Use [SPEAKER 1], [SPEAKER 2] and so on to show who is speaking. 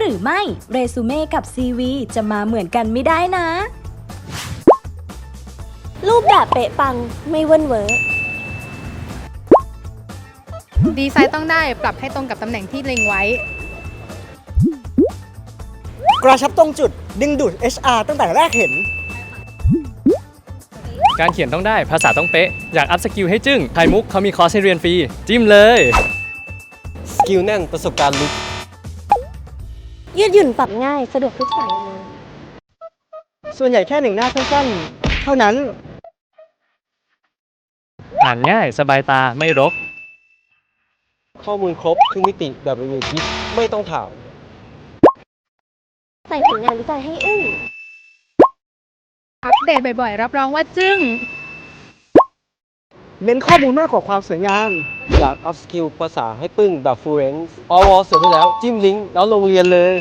[SPEAKER 1] หรือไม่ เรซูเม่กับ CV จะมาเหมือนกันไม่ได้นะ
[SPEAKER 2] รูปแบบเป๊ะปังไม่เวิ้นเวอร์
[SPEAKER 3] ดีไซน์ต้องได้ปรับให้ตรงกับตำแหน่งที่เล็งไว้
[SPEAKER 4] กระชับตรงจุดดึงดูด HR ตั้งแต่แรกเห็น
[SPEAKER 5] การเขียนต้องได้ภาษาต้องเป๊ะ อยากอัพสกิลให้จึ้งไทยมุกเขามีคอร์สให้เรียนฟรี จิ้มเลย
[SPEAKER 6] สกิลแน่นประสบการณ์ลึก
[SPEAKER 2] ยืดหยุ่นปรับง่ายสะดวกทุกสายงาน
[SPEAKER 4] ส่วนใหญ่แค่หนึ่งหน้าสั้นๆ เท่านั้น
[SPEAKER 5] อ่านง่ายสบายตาไม่รก
[SPEAKER 6] ข้อมูลครบทุกมิติแบบไม่มีคิดไม่ต้องถาม
[SPEAKER 2] ใส่ผลงานวิจัยให้อึ้ง
[SPEAKER 3] อัปเดตบ่อยๆ รับรองว่าจึ้ง
[SPEAKER 4] เน้นข้อมูลมากกว่าความสวยงาม
[SPEAKER 6] อยากอัพสกิลภาษาให้ปึ้งแบบฟูเรนซ์อวเสร็จไปแล้ว จิ้มลิงก์แล้วลงเรียนเลย